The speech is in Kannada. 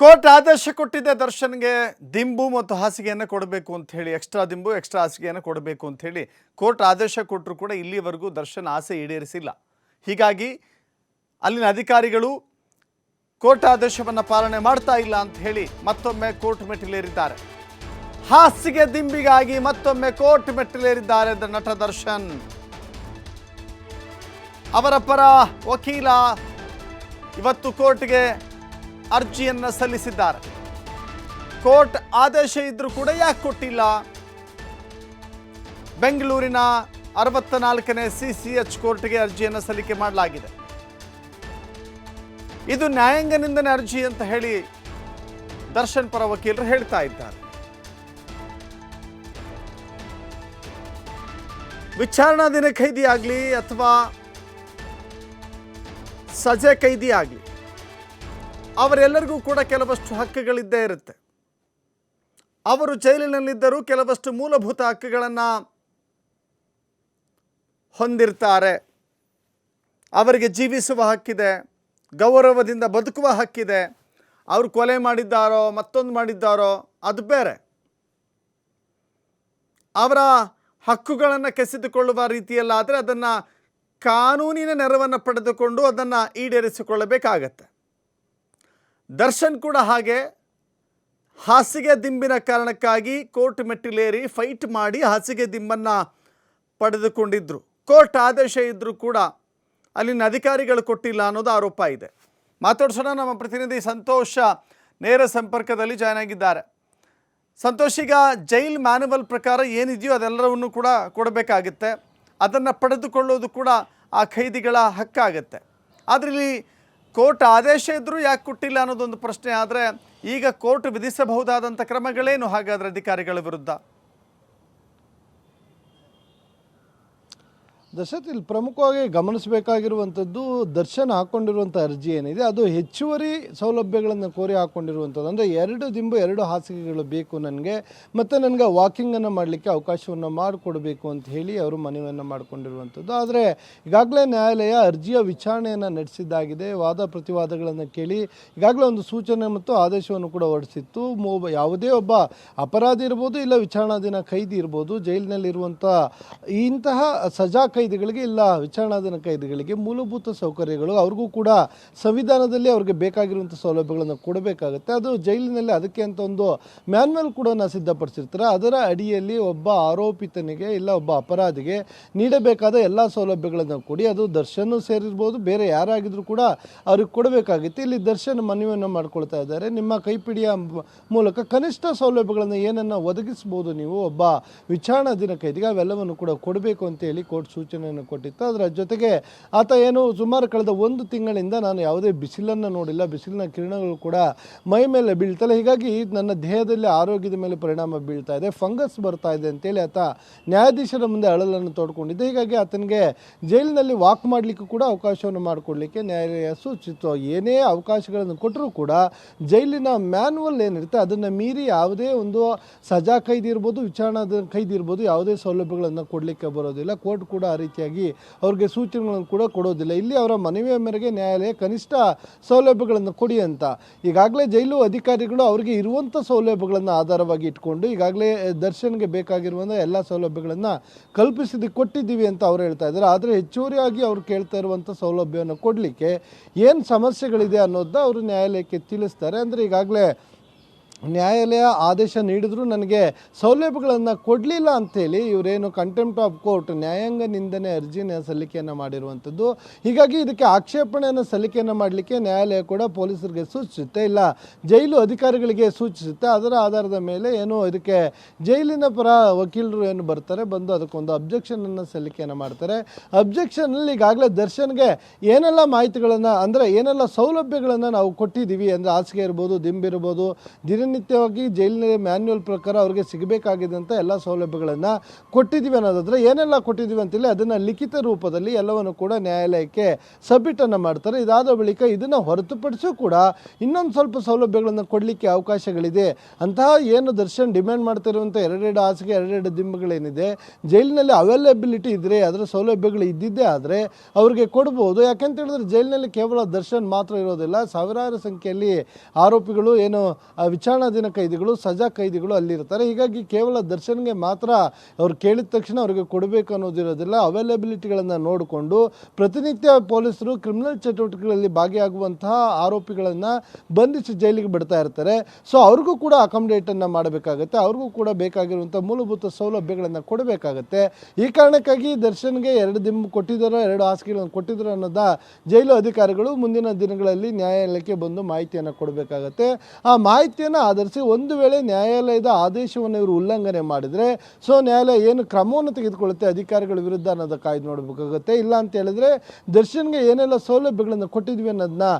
ಕೋರ್ಟ್ ಆದೇಶ ಕೊಟ್ಟಿದ್ದ ದರ್ಶನ್ಗೆ ದಿಂಬು ಮತ್ತು ಹಾಸಿಗೆಯನ್ನು ಕೊಡಬೇಕು ಅಂತ ಹೇಳಿ ಎಕ್ಸ್ಟ್ರಾ ದಿಂಬು ಎಕ್ಸ್ಟ್ರಾ ಹಾಸಿಗೆಯನ್ನು ಕೊಡಬೇಕು ಅಂತ ಹೇಳಿ ಕೋರ್ಟ್ ಆದೇಶ ಕೊಟ್ಟರು ಕೂಡ ಇಲ್ಲಿವರೆಗೂ ದರ್ಶನ್ ಆಸೆ ಈಡೇರಿಸಿಲ್ಲ. ಹೀಗಾಗಿ ಅಲ್ಲಿನ ಅಧಿಕಾರಿಗಳು ಕೋರ್ಟ್ ಆದೇಶವನ್ನು ಪಾಲನೆ ಮಾಡ್ತಾ ಇಲ್ಲ ಅಂತ ಹೇಳಿ ಮತ್ತೊಮ್ಮೆ ಕೋರ್ಟ್ ಮೆಟ್ಟಿಲೇರಿದ್ದಾರೆ. ಹಾಸಿಗೆ ದಿಂಬಿಗಾಗಿ ಮತ್ತೊಮ್ಮೆ ಕೋರ್ಟ್ ಮೆಟ್ಟಿಲೇರಿದ್ದಾರೆ ನಟ ದರ್ಶನ್. ಅವರ ಪರ ವಕೀಲ, ಇವತ್ತು ಕೋರ್ಟ್ಗೆ ಅರ್ಜಿಯನ್ನ ಸಲ್ಲಿಸಿದ್ದಾರೆ. ಕೋರ್ಟ್ ಆದೇಶ ಇದ್ರೂ ಕೂಡ ಯಾಕೆ ಕೊಟ್ಟಿಲ್ಲ? ಬೆಂಗಳೂರಿನ ಅರವತ್ತ ನಾಲ್ಕನೇ ಸಿ ಸಿ ಎಚ್ ಕೋರ್ಟ್ಗೆ ಅರ್ಜಿಯನ್ನು ಸಲ್ಲಿಕೆ ಮಾಡಲಾಗಿದೆ. ಇದು ನ್ಯಾಯಾಂಗ ನಿಂದನೆ ಅರ್ಜಿ ಅಂತ ಹೇಳಿ ದರ್ಶನ್ ಪರ ವಕೀಲರು ಹೇಳ್ತಾ ಇದ್ದಾರೆ. ವಿಚಾರಣಾ ದಿನ ಖೈದಿ ಆಗಲಿ ಅಥವಾ ಸಜೆ ಖೈದಿ ಆಗಲಿ ಅವರೆಲ್ಲರಿಗೂ ಕೂಡ ಕೆಲವಷ್ಟು ಹಕ್ಕುಗಳಿದ್ದೇ ಇರುತ್ತೆ. ಅವರು ಜೈಲಿನಲ್ಲಿದ್ದರೂ ಕೆಲವಷ್ಟು ಮೂಲಭೂತ ಹಕ್ಕುಗಳನ್ನು ಹೊಂದಿರ್ತಾರೆ. ಅವರಿಗೆ ಜೀವಿಸುವ ಹಕ್ಕಿದೆ, ಗೌರವದಿಂದ ಬದುಕುವ ಹಕ್ಕಿದೆ. ಅವರು ಕೊಲೆ ಮಾಡಿದ್ದಾರೋ, ಮತ್ತೊಂದು ಮಾಡಿದ್ದಾರೋ, ಅದು ಬೇರೆ. ಅವರ ಹಕ್ಕುಗಳನ್ನು ಕೆಸೆದುಕೊಳ್ಳುವ ರೀತಿಯಲ್ಲಾದರೆ ಅದನ್ನು ಕಾನೂನಿನ ನೆರವನ್ನು ಪಡೆದುಕೊಂಡು ಅದನ್ನು ಈಡೇರಿಸಿಕೊಳ್ಳಬೇಕಾಗತ್ತೆ. ದರ್ಶನ್ ಕೂಡ ಹಾಗೆ. ಹಾಸಿಗೆ ದಿಂಬಿನ ಕಾರಣಕ್ಕಾಗಿ ಕೋರ್ಟ್ ಮೆಟ್ಟಿಲೇರಿ ಫೈಟ್ ಮಾಡಿ ಹಾಸಿಗೆ ದಿಂಬನ್ನು ಪಡೆದುಕೊಂಡಿದ್ದರು ಕೋರ್ಟ್ ಆದೇಶ ಇದ್ದರೂ ಕೂಡ ಅಲ್ಲಿನ ಅಧಿಕಾರಿಗಳು ಕೊಟ್ಟಿಲ್ಲ ಅನ್ನೋದು ಆರೋಪ ಇದೆ. ಮಾತಾಡ್ಸೋಣ ನಮ್ಮ ಪ್ರತಿನಿಧಿ ಸಂತೋಷ ನೇರ ಸಂಪರ್ಕದಲ್ಲಿ ಜಾಯ್ನ್ ಆಗಿದ್ದಾರೆ. ಸಂತೋಷ್, ಈಗ ಜೈಲ್ ಮ್ಯಾನುವಲ್ ಪ್ರಕಾರ ಏನಿದೆಯೋ ಅದೆಲ್ಲವನ್ನು ಕೂಡ ಕೊಡಬೇಕಾಗುತ್ತೆ. ಅದನ್ನು ಪಡೆದುಕೊಳ್ಳೋದು ಕೂಡ ಆ ಖೈದಿಗಳ ಹಕ್ಕಾಗತ್ತೆ. ಆದರೆ ಕೋರ್ಟ್ ಆದೇಶ ಇದ್ದರೂ ಯಾಕೆ ಕೊಟ್ಟಿಲ್ಲ ಅನ್ನೋದೊಂದು ಪ್ರಶ್ನೆ ಆದರೆ ಈಗ ಕೋರ್ಟ್ ವಿಧಿಸಬಹುದಾದಂಥ ಕ್ರಮಗಳೇನು? ಹಾಗಾದರೆ ಅಧಿಕಾರಿಗಳ ವಿರುದ್ಧ. ದಶರಥ್ ಇಲ್ಲಿ ಪ್ರಮುಖವಾಗಿ ಗಮನಿಸಬೇಕಾಗಿರುವಂಥದ್ದು ದರ್ಶನ್ ಹಾಕ್ಕೊಂಡಿರುವಂಥ ಅರ್ಜಿ ಏನಿದೆ, ಅದು ಹೆಚ್ಚುವರಿ ಸೌಲಭ್ಯಗಳನ್ನು ಕೋರಿ ಹಾಕ್ಕೊಂಡಿರುವಂಥದ್ದು. ಅಂದರೆ ಎರಡು ದಿಂಬು ಎರಡು ಹಾಸಿಗೆಗಳು ಬೇಕು ನನಗೆ, ಮತ್ತು ನನಗೆ ವಾಕಿಂಗನ್ನು ಮಾಡಲಿಕ್ಕೆ ಅವಕಾಶವನ್ನು ಮಾಡಿಕೊಡಬೇಕು ಅಂತ ಹೇಳಿ ಅವರು ಮನವಿಯನ್ನು ಮಾಡಿಕೊಂಡಿರುವಂಥದ್ದು. ಆದರೆ ಈಗಾಗಲೇ ನ್ಯಾಯಾಲಯ ಅರ್ಜಿಯ ವಿಚಾರಣೆಯನ್ನು ನಡೆಸಿದ್ದಾಗಿದೆ, ವಾದ ಪ್ರತಿವಾದಗಳನ್ನು ಕೇಳಿ ಈಗಾಗಲೇ ಒಂದು ಸೂಚನೆ ಮತ್ತು ಆದೇಶವನ್ನು ಕೂಡ ಹೊರಡಿಸಿತ್ತು. ಯಾವುದೇ ಒಬ್ಬ ಅಪರಾಧಿ ಇರ್ಬೋದು ಇಲ್ಲ ವಿಚಾರಣಾಧೀನ ಖೈದಿ ಇರ್ಬೋದು, ಜೈಲಿನಲ್ಲಿರುವಂಥ ಇಂತಹ ಸಜಾ ಖೈದಿಗಳಿಗೆ ಇಲ್ಲ ವಿಚಾರಣಾಧೀನ ಕೈದಿಗಳಿಗೆ ಮೂಲಭೂತ ಸೌಕರ್ಯಗಳು, ಅವ್ರಿಗೂ ಕೂಡ ಸಂವಿಧಾನದಲ್ಲಿ ಅವ್ರಿಗೆ ಬೇಕಾಗಿರುವಂಥ ಸೌಲಭ್ಯಗಳನ್ನು ಕೊಡಬೇಕಾಗುತ್ತೆ. ಅದು ಜೈಲಿನಲ್ಲಿ ಅದಕ್ಕೆ ಅಂತ ಒಂದು ಮ್ಯಾನ್ಯಲ್ ಕೂಡ ಸಿದ್ಧಪಡಿಸಿರ್ತಾರೆ. ಅದರ ಅಡಿಯಲ್ಲಿ ಒಬ್ಬ ಆರೋಪಿತನಿಗೆ ಇಲ್ಲ, ಒಬ್ಬ ಅಪರಾಧಿಗೆ ನೀಡಬೇಕಾದ ಎಲ್ಲ ಸೌಲಭ್ಯಗಳನ್ನು ಕೊಡಿ. ಅದು ದರ್ಶನ ಸೇರಿರ್ಬೋದು, ಬೇರೆ ಯಾರಾಗಿದ್ರು ಕೂಡ ಅವ್ರಿಗೆ ಕೊಡಬೇಕಾಗಿತ್ತು. ಇಲ್ಲಿ ದರ್ಶನ ಮನವಿಯನ್ನು ಮಾಡ್ಕೊಳ್ತಾ ಇದ್ದಾರೆ. ನಿಮ್ಮ ಕೈಪಿಡಿಯ ಮೂಲಕ ಕನಿಷ್ಠ ಸೌಲಭ್ಯಗಳನ್ನು ಏನನ್ನು ಒದಗಿಸ್ಬೋದು ನೀವು ಒಬ್ಬ ವಿಚಾರಣಾಧೀನ ಕೈದಿಗೆ ಅವೆಲ್ಲವನ್ನು ಕೂಡ ಕೊಡಬೇಕು ಅಂತ ಹೇಳಿ ಕೋರ್ಟ್ ಸೂಚನೆಯನ್ನು ಕೊಟ್ಟಿತ್ತು. ಅದರ ಜೊತೆಗೆ ಆತ ಏನು ಸುಮಾರು ಕಳೆದ ಒಂದು ತಿಂಗಳಿಂದ ನಾನು ಯಾವುದೇ ಬಿಸಿಲನ್ನು ನೋಡಿಲ್ಲ. ಬಿಸಿಲಿನ ಕಿರಣಗಳು ಕೂಡ ಮೈ ಮೇಲೆ ಬೀಳ್ತಲ್ಲ ಹೀಗಾಗಿ ನನ್ನ ದೇಹದಲ್ಲಿ ಆರೋಗ್ಯದ ಮೇಲೆ ಪರಿಣಾಮ ಬೀಳ್ತಾ ಇದೆ. ಫಂಗಸ್ ಬರ್ತಾ ಇದೆ ಅಂತೇಳಿ ಆತ ನ್ಯಾಯಾಧೀಶರ ಮುಂದೆ ಅಳಲನ್ನು ತೋಡ್ಕೊಂಡಿದ್ದೆ. ಹೀಗಾಗಿ ಆತನಿಗೆ ಜೈಲಿನಲ್ಲಿ ವಾಕ್ ಮಾಡಲಿಕ್ಕೂ ಕೂಡ ಅವಕಾಶವನ್ನು ಮಾಡಿಕೊಡ್ಲಿಕ್ಕೆ ನ್ಯಾಯಾಲಯ ಸೂಚಿಸಿತು ಏನೇ ಅವಕಾಶಗಳನ್ನು ಕೊಟ್ಟರೂ ಕೂಡ ಜೈಲಿನ ಮ್ಯಾನ್ಯಲ್ ಏನಿರುತ್ತೆ ಅದನ್ನು ಮೀರಿ ಯಾವುದೇ ಒಂದು ಸಜಾ ಕೈದಿರ್ಬೋದು ವಿಚಾರಣಾ ಕೈದಿರ್ಬೋದು ಯಾವುದೇ ಸೌಲಭ್ಯಗಳನ್ನು ಕೊಡಲಿಕ್ಕೆ ಬರೋದಿಲ್ಲ. ಕೋರ್ಟ್ ಕೂಡ ರೀತಿಯಾಗಿ ಅವ್ರಿಗೆ ಸೂಚನೆಗಳನ್ನು ಕೂಡ ಕೊಡೋದಿಲ್ಲ. ಇಲ್ಲಿ ಅವರ ಮನವಿಯ ಮೇರೆಗೆ ನ್ಯಾಯಾಲಯ ಕನಿಷ್ಠ ಸೌಲಭ್ಯಗಳನ್ನು ಕೊಡಿ ಅಂತ. ಈಗಾಗಲೇ ಜೈಲು ಅಧಿಕಾರಿಗಳು ಅವರಿಗೆ ಇರುವಂಥ ಸೌಲಭ್ಯಗಳನ್ನು ಆಧಾರವಾಗಿ ಇಟ್ಕೊಂಡು, ಈಗಾಗಲೇ ದರ್ಶನ್ಗೆ ಬೇಕಾಗಿರುವಂಥ ಎಲ್ಲ ಸೌಲಭ್ಯಗಳನ್ನು ಕಲ್ಪಿಸಿದ್ದು ಕೊಟ್ಟಿದ್ದೀವಿ ಅಂತ ಅವ್ರು ಹೇಳ್ತಾ ಇದ್ದಾರೆ. ಆದರೆ ಹೆಚ್ಚುವರಿಯಾಗಿ ಅವ್ರು ಕೇಳ್ತಾ ಇರುವಂಥ ಸೌಲಭ್ಯವನ್ನು ಕೊಡಲಿಕ್ಕೆ ಏನು ಸಮಸ್ಯೆಗಳಿದೆ ಅನ್ನೋದನ್ನ ಅವರು ನ್ಯಾಯಾಲಯಕ್ಕೆ ತಿಳಿಸ್ತಾರೆ. ಅಂದರೆ ಈಗಾಗಲೇ ನ್ಯಾಯಾಲಯ ಆದೇಶ ನೀಡಿದ್ರು ನನಗೆ ಸೌಲಭ್ಯಗಳನ್ನು ಕೊಡಲಿಲ್ಲ ಅಂಥೇಳಿ ಇವರೇನು ಕಂಟೆಂಪ್ಟ್ ಆಫ್ ಕೋರ್ಟ್ ನ್ಯಾಯಾಂಗ ನಿಂದನೆ ಅರ್ಜಿನ ಸಲ್ಲಿಕೆಯನ್ನು ಮಾಡಿರುವಂಥದ್ದು. ಹೀಗಾಗಿ ಇದಕ್ಕೆ ಆಕ್ಷೇಪಣೆಯನ್ನು ಸಲ್ಲಿಕೆಯನ್ನು ಮಾಡಲಿಕ್ಕೆ ನ್ಯಾಯಾಲಯ ಕೂಡ ಪೊಲೀಸರಿಗೆ ಸೂಚಿಸುತ್ತೆ. ಇಲ್ಲ, ಜೈಲು ಅಧಿಕಾರಿಗಳಿಗೆ ಸೂಚಿಸುತ್ತೆ. ಅದರ ಆಧಾರದ ಮೇಲೆ ಏನು ಇದಕ್ಕೆ ಜೈಲಿನ ಪರ ವಕೀಲರು ಏನು ಬರ್ತಾರೆ, ಬಂದು ಅದಕ್ಕೊಂದು ಅಬ್ಜೆಕ್ಷನನ್ನು ಸಲ್ಲಿಕೆಯನ್ನು ಮಾಡ್ತಾರೆ. ಅಬ್ಜೆಕ್ಷನಲ್ಲಿ ಈಗಾಗಲೇ ದರ್ಶನ್ಗೆ ಏನೆಲ್ಲ ಮಾಹಿತಿಗಳನ್ನು ಅಂದರೆ ಏನೆಲ್ಲ ಸೌಲಭ್ಯಗಳನ್ನು ನಾವು ಕೊಟ್ಟಿದ್ದೀವಿ ಅಂದರೆ ಹಾಸಿಗೆ ಇರ್ಬೋದು ದಿಂಬಿರ್ಬೋದು ದಿನ ದಿನನಿತ್ಯವಾಗಿ ಜೈಲಿನ ಮ್ಯಾನ್ಯುವಲ್ ಪ್ರಕಾರ ಅವ್ರಿಗೆ ಸಿಗಬೇಕಾಗಿದ್ದಂಥ ಎಲ್ಲ ಸೌಲಭ್ಯಗಳನ್ನು ಕೊಟ್ಟಿದ್ದೀವಿ ಅನ್ನೋದಾದರೆ ಏನೆಲ್ಲ ಕೊಟ್ಟಿದ್ದೀವಿ ಅಂತೇಳಿ ಅದನ್ನು ಲಿಖಿತ ರೂಪದಲ್ಲಿ ಎಲ್ಲವನ್ನು ಕೂಡ ನ್ಯಾಯಾಲಯಕ್ಕೆ ಸಬ್ಮಿಟನ್ನು ಮಾಡ್ತಾರೆ. ಇದಾದ ಬಳಿಕ ಇದನ್ನು ಹೊರತುಪಡಿಸೂ ಕೂಡ ಇನ್ನೊಂದು ಸ್ವಲ್ಪ ಸೌಲಭ್ಯಗಳನ್ನು ಕೊಡಲಿಕ್ಕೆ ಅವಕಾಶಗಳಿದೆ. ಅಂತಹ ಏನು ದರ್ಶನ್ ಡಿಮ್ಯಾಂಡ್ ಮಾಡ್ತಿರುವಂಥ ಎರಡೆರಡು ಹಾಸಿಗೆ, ಎರಡೆರಡು ದಿಂಬುಗಳೇನಿದೆ, ಜೈಲಿನಲ್ಲಿ ಅವೈಲೇಬಿಲಿಟಿ ಇದ್ದರೆ ಅದರ ಸೌಲಭ್ಯಗಳು ಇದ್ದಿದ್ದೇ ಆದರೆ ಅವ್ರಿಗೆ ಕೊಡ್ಬೋದು. ಯಾಕೆಂತ ಹೇಳಿದ್ರೆ ಜೈಲಿನಲ್ಲಿ ಕೇವಲ ದರ್ಶನ್ ಮಾತ್ರ ಇರೋದಿಲ್ಲ. ಸಾವಿರಾರು ಸಂಖ್ಯೆಯಲ್ಲಿ ಆರೋಪಿಗಳು ಏನು ವಿಚಾರಣಾಧೀನ ಕೈದಿಗಳು, ಸಜಾ ಕೈದಿಗಳು ಅಲ್ಲಿರ್ತಾರೆ. ಹೀಗಾಗಿ ಕೇವಲ ದರ್ಶನ್ಗೆ ಮಾತ್ರ ಅವ್ರು ಕೇಳಿದ ತಕ್ಷಣ ಅವರಿಗೆ ಕೊಡಬೇಕು ಅನ್ನೋದಿರೋದಿಲ್ಲ. ಅವೈಲೇಬಿಲಿಟಿಗಳನ್ನು ನೋಡಿಕೊಂಡು ಪ್ರತಿನಿತ್ಯ ಪೊಲೀಸರು ಕ್ರಿಮಿನಲ್ ಚಟುವಟಿಕೆಗಳಲ್ಲಿ ಭಾಗಿಯಾಗುವಂತಹ ಆರೋಪಿಗಳನ್ನು ಬಂಧಿಸಿ ಜೈಲಿಗೆ ಬಿಡ್ತಾ ಇರ್ತಾರೆ. ಸೊ ಅವ್ರಿಗೂ ಕೂಡ ಅಕಾಮಿಡೇಟನ್ನು ಮಾಡಬೇಕಾಗತ್ತೆ. ಅವ್ರಿಗೂ ಕೂಡ ಬೇಕಾಗಿರುವಂಥ ಮೂಲಭೂತ ಸೌಲಭ್ಯಗಳನ್ನು ಕೊಡಬೇಕಾಗತ್ತೆ. ಈ ಕಾರಣಕ್ಕಾಗಿ ದರ್ಶನ್ಗೆ ಎರಡು ದಿಂಬು ಕೊಟ್ಟಿದ್ದಾರೋ, ಎರಡು ಹಾಸಿಗೆಗಳನ್ನು ಕೊಟ್ಟಿದ್ದಾರೋ ಅನ್ನೋದ ಜೈಲು ಅಧಿಕಾರಿಗಳು ಮುಂದಿನ ದಿನಗಳಲ್ಲಿ ನ್ಯಾಯಾಲಯಕ್ಕೆ ಬಂದು ಮಾಹಿತಿಯನ್ನು ಕೊಡಬೇಕಾಗತ್ತೆ. ಆ ಮಾಹಿತಿಯನ್ನು ಆಧರಿಸಿ ಒಂದು ವೇಳೆ ನ್ಯಾಯಾಲಯದ ಆದೇಶವನ್ನು ಇವರು ಉಲ್ಲಂಘನೆ ಮಾಡಿದರೆ, ಸೊ ನ್ಯಾಯಾಲಯ ಏನು ಕ್ರಮವನ್ನು ತೆಗೆದುಕೊಳ್ಳುತ್ತೆ ಅಧಿಕಾರಿಗಳ ವಿರುದ್ಧ ಅನ್ನೋದ ಕಾಯ್ದು ನೋಡಬೇಕಾಗುತ್ತೆ. ಇಲ್ಲ ಅಂತ ಹೇಳಿದ್ರೆ ದರ್ಶನ್ಗೆ ಏನೆಲ್ಲ ಸೌಲಭ್ಯಗಳನ್ನು ಕೊಟ್ಟಿದ್ವಿ ಅನ್ನೋದನ್ನ